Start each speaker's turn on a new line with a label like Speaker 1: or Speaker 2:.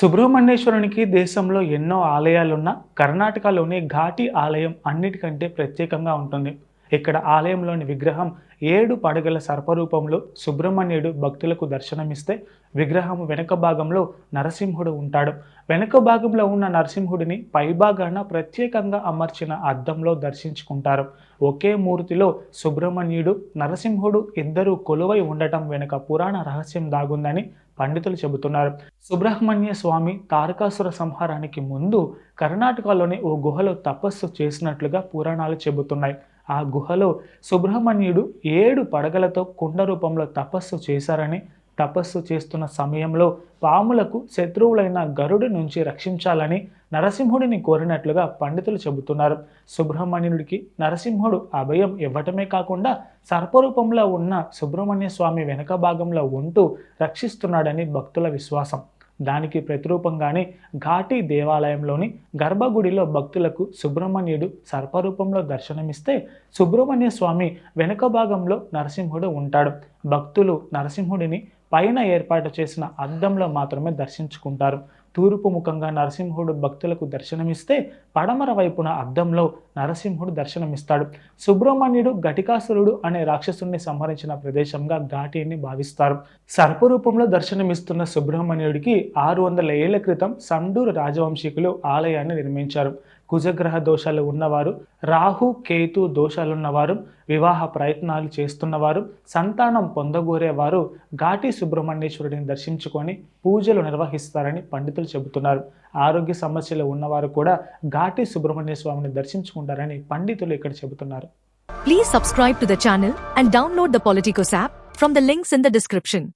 Speaker 1: సుబ్రహ్మణ్యేశ్వరునికి దేశంలో ఎన్నో ఆలయాలున్న కర్ణాటకలోని ఘాటి ఆలయం అన్నిటికంటే ప్రత్యేకంగా ఉంటుంది. ఇక్కడ ఆలయంలోని విగ్రహం ఏడు పడగల సర్పరూపంలో సుబ్రహ్మణ్యుడు భక్తులకు దర్శనమిస్తే విగ్రహం వెనుక భాగంలో నరసింహుడు ఉంటాడు. వెనుక భాగంలో ఉన్న నరసింహుడిని పైభాగాన ప్రత్యేకంగా అమర్చిన అద్దంలో దర్శించుకుంటారు. ఒకే మూర్తిలో సుబ్రహ్మణ్యుడు నరసింహుడు ఇద్దరూ కొలువై ఉండటం వెనుక పురాణ రహస్యం దాగుందని పండితులు చెబుతున్నారు. సుబ్రహ్మణ్య స్వామి తారకాసుర సంహారానికి ముందు కర్ణాటకలోని ఓ గుహలో తపస్సు చేసినట్లుగా పురాణాలు చెబుతున్నాయి. ఆ గుహలో సుబ్రహ్మణ్యుడు ఏడు పడగలతో కుండ రూపంలో తపస్సు చేశారని తపస్సు చేస్తున్న సమయంలో పాములకు శత్రువులైన గరుడు నుంచి రక్షించాలని నరసింహుడిని కోరినట్లుగా పండితులు చెబుతున్నారు. సుబ్రహ్మణ్యుడికి నరసింహుడు అభయం ఇవ్వటమే కాకుండా సర్పరూపంలో ఉన్న సుబ్రహ్మణ్య స్వామి వెనక భాగంలో ఉంటూ రక్షిస్తున్నాడని భక్తుల విశ్వాసం. దానికి ప్రతిరూపంగానే ఘాటి దేవాలయంలోని గర్భగుడిలో భక్తులకు సుబ్రహ్మణ్యుడు సర్పరూపంలో దర్శనమిస్తే సుబ్రహ్మణ్య స్వామి వెనుక భాగంలో నరసింహుడు ఉంటాడు. భక్తులు నరసింహుడిని పైన ఏర్పాటు చేసిన అద్దంలో మాత్రమే దర్శించుకుంటారు. తూర్పు ముఖంగా నరసింహుడు భక్తులకు దర్శనమిస్తే పడమర వైపున అద్దంలో నరసింహుడు దర్శనమిస్తాడు. సుబ్రహ్మణ్యుడు ఘటికాసురుడు అనే రాక్షసుని సంహరించిన ప్రదేశంగా ఘాటిని భావిస్తారు. సర్పరూపంలో దర్శనమిస్తున్న సుబ్రహ్మణ్యుడికి ఆరు వందల ఏళ్ళ క్రితం సండూరు రాజవంశీకులు ఆలయాన్ని నిర్మించారు. కుజగ్రహ దోషాలు ఉన్నవారు రాహు కేతు దోషాలున్నవారు వివాహ ప్రయత్నాలు చేస్తున్నవారు సంతానం పొందగోరేవారు ఘాటి సుబ్రహ్మణ్యేశ్వరుడిని దర్శించుకొని పూజలు నిర్వహిస్తారని పండితులు చెబుతున్నారు. ఆరోగ్య సమస్యలు ఉన్నవారు కూడా ఘాటి సుబ్రహ్మణ్య స్వామిని దర్శించుకుంటారని పండితులు ఇక్కడ చెబుతున్నారు.
Speaker 2: Please subscribe to the channel and download the Politicos app from the links in the description